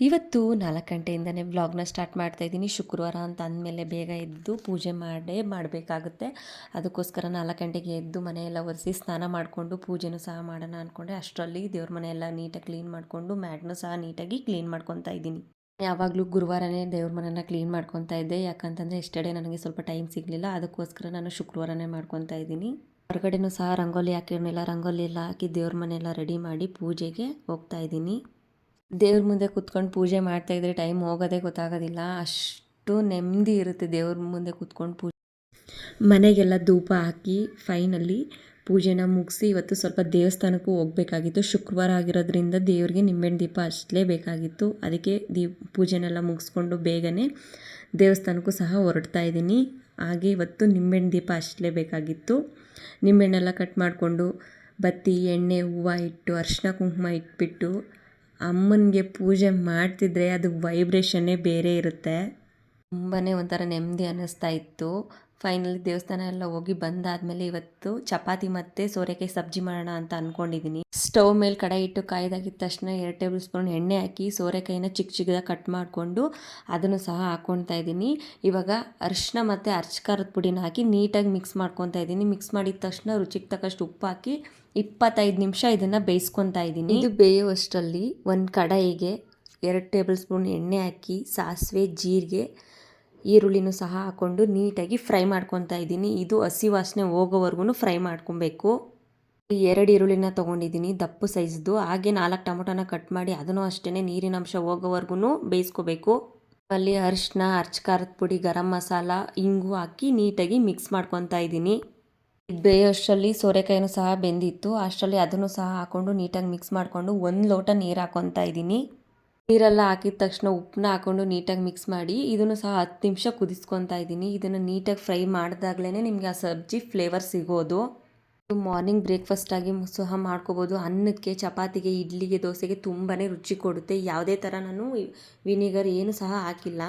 ಇವತ್ತು ನಾಲ್ಕು ಗಂಟೆಯಿಂದನೇ ವ್ಲಾಗ್ನ ಸ್ಟಾರ್ಟ್ ಮಾಡ್ತಾ ಇದ್ದೀನಿ. ಶುಕ್ರವಾರ ಅಂತ ಅಂದಮೇಲೆ ಬೇಗ ಎದ್ದು ಪೂಜೆ ಮಾಡೇ ಮಾಡಬೇಕಾಗುತ್ತೆ. ಅದಕ್ಕೋಸ್ಕರ ನಾಲ್ಕು ಗಂಟೆಗೆ ಎದ್ದು ಮನೆಯೆಲ್ಲ ಒರೆಸಿ ಸ್ನಾನ ಮಾಡಿಕೊಂಡು ಪೂಜೆನೂ ಸಹ ಮಾಡೋಣ ಅಂದ್ಕೊಂಡೆ ಅಷ್ಟರಲ್ಲಿ ದೇವ್ರ ಮನೆಯೆಲ್ಲ ನೀಟಾಗಿ ಕ್ಲೀನ್ ಮಾಡಿಕೊಂಡು ಮ್ಯಾಟ್ನೂ ಸಹ ನೀಟಾಗಿ ಕ್ಲೀನ್ ಮಾಡ್ಕೊತಾ ಇದ್ದೀನಿ. ಯಾವಾಗಲೂ ಗುರುವಾರನೇ ದೇವ್ರ ಮನೆನ ಕ್ಲೀನ್ ಮಾಡ್ಕೊತಾ ಇದ್ದೆ. ಯಾಕಂತಂದರೆ ಎಷ್ಟೇ ನನಗೆ ಸ್ವಲ್ಪ ಟೈಮ್ ಸಿಗಲಿಲ್ಲ. ಅದಕ್ಕೋಸ್ಕರ ನಾನು ಶುಕ್ರವಾರನೇ ಮಾಡ್ಕೊತಾ ಇದ್ದೀನಿ. ಹೊರಗಡೆನೂ ಸಹ ರಂಗೋಲಿ ಹಾಕಿರ್ನಿಲ್ಲ ರಂಗೋಲಿ ಎಲ್ಲ ಹಾಕಿ ದೇವ್ರ ಮನೆಯೆಲ್ಲ ರೆಡಿ ಮಾಡಿ ಪೂಜೆಗೆ ಹೋಗ್ತಾ ಇದ್ದೀನಿ. ದೇವ್ರ ಮುಂದೆ ಕುತ್ಕೊಂಡು ಪೂಜೆ ಮಾಡ್ತಾ ಇದ್ರೆ ಟೈಮ್ ಹೋಗೋದೇ ಗೊತ್ತಾಗೋದಿಲ್ಲ. ಅಷ್ಟು ನೆಮ್ಮದಿ ಇರುತ್ತೆ ದೇವ್ರ ಮುಂದೆ ಕುತ್ಕೊಂಡು ಪೂಜೆ. ಮನೆಗೆಲ್ಲ ಧೂಪ ಹಾಕಿ ಫೈನಲ್ಲಿ ಪೂಜೆನ ಮುಗಿಸಿ ಇವತ್ತು ಸ್ವಲ್ಪ ದೇವಸ್ಥಾನಕ್ಕೂ ಹೋಗಬೇಕಾಗಿತ್ತು. ಶುಕ್ರವಾರ ಆಗಿರೋದ್ರಿಂದ ದೇವರಿಗೆ ನಿಂಬೆಹಣ್ಣು ದೀಪ ಹಚ್ಚಲೇಬೇಕಾಗಿತ್ತು ಅದಕ್ಕೆ ದೀ ಪೂಜೆನೆಲ್ಲ ಮುಗಿಸ್ಕೊಂಡು ಬೇಗನೆ ದೇವಸ್ಥಾನಕ್ಕೂ ಸಹ ಹೊರಡ್ತಾ ಇದ್ದೀನಿ. ಹಾಗೆ ಇವತ್ತು ನಿಂಬೆಹಣ್ಣು ದೀಪ ಹಚ್ಚಲೇಬೇಕಾಗಿತ್ತು ನಿಂಬೆಹಣ್ಣೆಲ್ಲ ಕಟ್ ಮಾಡಿಕೊಂಡು ಬತ್ತಿ, ಎಣ್ಣೆ, ಹೂವು ಇಟ್ಟು ಅರಿಶಿನ ಕುಂಕುಮ ಇಟ್ಬಿಟ್ಟು ಅಮ್ಮನಿಗೆ ಪೂಜೆ ಮಾಡ್ತಿದ್ರೆ ಅದು ವೈಬ್ರೇಷನ್ನೇ ಬೇರೆ ಇರುತ್ತೆ. ತುಂಬಾ ಒಂಥರ ನೆಮ್ಮದಿ ಅನ್ನಿಸ್ತಾ ಇತ್ತು. ಫೈನಲಿ ದೇವಸ್ಥಾನ ಎಲ್ಲ ಹೋಗಿ ಬಂದಾದಮೇಲೆ ಇವತ್ತು ಚಪಾತಿ ಮತ್ತು ಸೋರೆಕಾಯಿ ಸಬ್ಜಿ ಮಾಡೋಣ ಅಂತ ಅಂದ್ಕೊಂಡಿದ್ದೀನಿ ಸ್ಟವ್ ಮೇಲೆ ಕಡಾಯಿ ಇಟ್ಟು ಕಾಯ್ದಾಗಿದ್ದ ತಕ್ಷಣ ಎರಡು ಟೇಬಲ್ ಸ್ಪೂನ್ ಎಣ್ಣೆ ಹಾಕಿ ಸೋರೆಕಾಯಿನ ಚಿಕ್ಕ ಚಿಕ್ಕದಾಗಿ ಕಟ್ ಮಾಡಿಕೊಂಡು ಅದನ್ನು ಸಹ ಹಾಕ್ಕೊಳ್ತಾ ಇದ್ದೀನಿ ಇವಾಗ ಅರಿಶಿನ ಮತ್ತು ಅರ್ಚಕಾರದ ಪುಡಿನ ಹಾಕಿ ನೀಟಾಗಿ ಮಿಕ್ಸ್ ಮಾಡ್ಕೊತಾ ಇದ್ದೀನಿ ಮಿಕ್ಸ್ ಮಾಡಿದ ತಕ್ಷಣ ರುಚಿಗೆ ತಕ್ಕಷ್ಟು ಉಪ್ಪು ಹಾಕಿ ಇಪ್ಪತ್ತೈದು ನಿಮಿಷ ಇದನ್ನು ಬೇಯಿಸ್ಕೊತಾ ಇದ್ದೀನಿ ಇದು ಬೇಯುವಷ್ಟರಲ್ಲಿ ಒಂದು ಕಡಾಯಿಗೆ ಎರಡು ಟೇಬಲ್ ಸ್ಪೂನ್ ಎಣ್ಣೆ ಹಾಕಿ ಸಾಸಿವೆ, ಜೀರಿಗೆ ಈರುಳ್ಳಿನೂ ಸಹ ಹಾಕ್ಕೊಂಡು ನೀಟಾಗಿ ಫ್ರೈ ಮಾಡ್ಕೊತಾ ಇದ್ದೀನಿ. ಇದು ಹಸಿ ವಾಸನೆ ಹೋಗೋವರೆಗೂ ಫ್ರೈ ಮಾಡ್ಕೊಬೇಕು. ಎರಡು ಈರುಳ್ಳಿನ ತೊಗೊಂಡಿದ್ದೀನಿ, ದಪ್ಪು ಸೈಜ್ದು. ಹಾಗೆ ನಾಲ್ಕು ಟೊಮೊಟೊನ ಕಟ್ ಮಾಡಿ ಅದನ್ನು ಅಷ್ಟೇ ನೀರಿನ ಅಂಶ ಹೋಗೋವರೆಗೂ ಬೇಯಿಸ್ಕೋಬೇಕು. ಅಲ್ಲಿ ಅರಿಶಿನ ಅರ್ಚಕಾರದ ಪುಡಿ, ಗರಂ ಮಸಾಲ, ಇಂಗು ಹಾಕಿ ನೀಟಾಗಿ ಮಿಕ್ಸ್ ಮಾಡ್ಕೊತಾ ಇದ್ದೀನಿ. ಬೇಯೋಷ್ಟರಲ್ಲಿ ಸೋರೆಕಾಯಿನೂ ಸಹ ಬೆಂದಿತ್ತು. ಅಷ್ಟರಲ್ಲಿ ಅದನ್ನು ಸಹ ಹಾಕ್ಕೊಂಡು ನೀಟಾಗಿ ಮಿಕ್ಸ್ ಮಾಡಿಕೊಂಡು ಒಂದು ಲೋಟ ನೀರು ಹಾಕ್ಕೊತಾ ಇದ್ದೀನಿ. ನೀರೆಲ್ಲ ಹಾಕಿದ ತಕ್ಷಣ ಉಪ್ಪನ್ನ ಹಾಕ್ಕೊಂಡು ನೀಟಾಗಿ ಮಿಕ್ಸ್ ಮಾಡಿ, ಇದನ್ನು ಸಹ ಹತ್ತು ನಿಮಿಷ ಕುದಿಸ್ಕೊತಾ ಇದ್ದೀನಿ. ಇದನ್ನು ನೀಟಾಗಿ ಫ್ರೈ ಮಾಡಿದಾಗಲೇ ನಿಮಗೆ ಆ ಸಬ್ಜಿ ಫ್ಲೇವರ್ ಸಿಗೋದು. ಮಾರ್ನಿಂಗ್ ಬ್ರೇಕ್ಫಾಸ್ಟ್ ಆಗಿ ಸಹ ಮಾಡ್ಕೋಬೋದು. ಅನ್ನಕ್ಕೆ, ಚಪಾತಿಗೆ, ಇಡ್ಲಿಗೆ, ದೋಸೆಗೆ ತುಂಬಾ ರುಚಿ ಕೊಡುತ್ತೆ. ಯಾವುದೇ ಥರ ನಾನು ವಿನಿಗರ್ ಏನು ಸಹ ಹಾಕಿಲ್ಲ.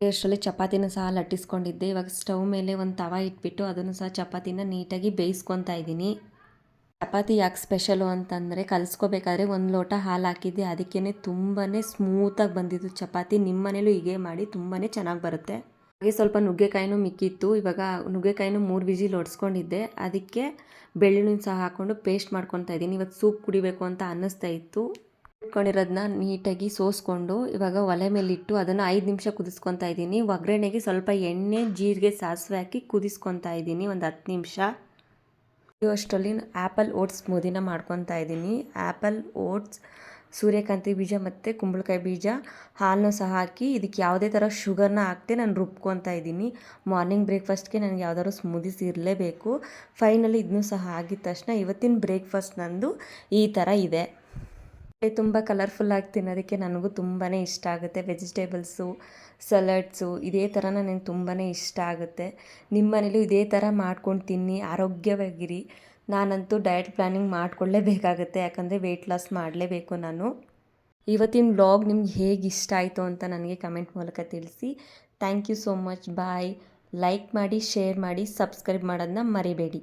ಅಷ್ಟರಲ್ಲಿ ಚಪಾತಿನ ಸಹ ಲಟ್ಟಿಸ್ಕೊಂಡಿದ್ದೆ. ಇವಾಗ ಸ್ಟವ್ ಮೇಲೆ ಒಂದು ತವ ಇಟ್ಬಿಟ್ಟು ಅದನ್ನು ಸಹ ಚಪಾತಿನ ನೀಟಾಗಿ ಬೇಯಿಸ್ಕೊತಾ ಇದ್ದೀನಿ. ಚಪಾತಿ ಯಾಕೆ ಸ್ಪೆಷಲು ಅಂತಂದರೆ ಕಲಿಸ್ಕೋಬೇಕಾದ್ರೆ ಒಂದು ಲೋಟ ಹಾಲು ಹಾಕಿದ್ದೆ. ಅದಕ್ಕೇ ತುಂಬಾ ಸ್ಮೂತಾಗಿ ಬಂದಿದ್ದು ಚಪಾತಿ. ನಿಮ್ಮ ಮನೇಲೂ ಹೀಗೆ ಮಾಡಿ ತುಂಬಾ ಚೆನ್ನಾಗಿ ಬರುತ್ತೆ. ಹಾಗೆ ಸ್ವಲ್ಪ ನುಗ್ಗೆಕಾಯಿನೂ ಮಿಕ್ಕಿತ್ತು. ಇವಾಗ ನುಗ್ಗೆಕಾಯಿನೂ ಮೂರು ವಿಜಿಲ್ ಹೊಡ್ಸ್ಕೊಂಡಿದ್ದೆ ಅದಕ್ಕೆ ಬೆಳ್ಳುಳ್ಳಿನ ಸಹ ಹಾಕ್ಕೊಂಡು ಪೇಸ್ಟ್ ಮಾಡ್ಕೊತಾ ಇದ್ದೀನಿ. ಇವತ್ತು ಸೂಪ್ ಕುಡಿಬೇಕು ಅಂತ ಅನ್ನಿಸ್ತಾ ಇತ್ತು. ಇಟ್ಕೊಂಡಿರೋದನ್ನ ನೀಟಾಗಿ ಸೋಸ್ಕೊಂಡು ಇವಾಗ ಒಲೆ ಮೇಲಿಟ್ಟು ಅದನ್ನು ಐದು ನಿಮಿಷ ಕುದಿಸ್ಕೊತಾ ಇದ್ದೀನಿ. ಒಗ್ಗರಣೆಗೆ ಸ್ವಲ್ಪ ಎಣ್ಣೆ, ಜೀರಿಗೆ, ಸಾಸಿವೆ ಹಾಕಿ ಕುದಿಸ್ಕೊತಾ ಇದ್ದೀನಿ. ಒಂದು ಹತ್ತು ನಿಮಿಷ. ಅಷ್ಟರಲ್ಲಿ ಆ್ಯಪಲ್ ಓಟ್ಸ್ ಸ್ಮೂದಿನ ಮಾಡ್ಕೊತಾ ಇದ್ದೀನಿ. ಆ್ಯಪಲ್ ಓಟ್ಸ್ ಸೂರ್ಯಕಾಂತಿ ಬೀಜ ಮತ್ತು ಕುಂಬಳಕಾಯಿ ಬೀಜ ಹಾಲನ್ನು ಸಹ ಹಾಕಿ ಇದಕ್ಕೆ ಯಾವುದೇ ಥರ ಶುಗರ್ನ ಹಾಕ್ತೆ ನಾನು ರುಬ್ಕೊತಾ ಇದ್ದೀನಿ. ಮಾರ್ನಿಂಗ್ ಬ್ರೇಕ್ಫಾಸ್ಟ್ಗೆ ನನಗೆ ಯಾವ್ದಾದ್ರು ಸ್ಮೂದೀಸ್ ಇರಲೇಬೇಕು. ಫೈನಲಿ ಇದನ್ನೂ ಸಹ ಆಗಿದ ತಕ್ಷಣ ಇವತ್ತಿನ ಬ್ರೇಕ್ಫಾಸ್ಟ್ ನಂದು ಈ ಥರ ಇದೆ. ತುಂಬ ಕಲರ್ಫುಲ್ಲಾಗಿ ತಿನ್ನೋದಕ್ಕೆ ನನಗೂ ತುಂಬಾ ಇಷ್ಟ ಆಗುತ್ತೆ. ವೆಜಿಟೇಬಲ್ಸು ಸಲಾಡ್ಸು ಇದೇ ಥರ ನನಗೆ ತುಂಬಾ ಇಷ್ಟ ಆಗುತ್ತೆ. ನಿಮ್ಮ ಮನೇಲೂ ಇದೇ ಥರ ಮಾಡ್ಕೊಂಡು ತಿನ್ನಿ, ಆರೋಗ್ಯವಾಗಿರಿ. ನಾನಂತೂ ಡಯಟ್ ಪ್ಲ್ಯಾನಿಂಗ್ ಮಾಡಿಕೊಳ್ಳೇಬೇಕಾಗತ್ತೆ, ಯಾಕಂದರೆ ವೆಯ್ಟ್ ಲಾಸ್ ಮಾಡಲೇಬೇಕು ನಾನು. ಇವತ್ತಿನ ಬ್ಲಾಗ್ ನಿಮ್ಗೆ ಹೇಗೆ ಇಷ್ಟ ಆಯಿತು ಅಂತ ನನಗೆ ಕಮೆಂಟ್ ಮೂಲಕ ತಿಳಿಸಿ. Thank you so much bye like ಮಾಡಿ ಶೇರ್ ಮಾಡಿ ಸಬ್ಸ್ಕ್ರೈಬ್ ಮಾಡೋದನ್ನ ಮರಿಬೇಡಿ.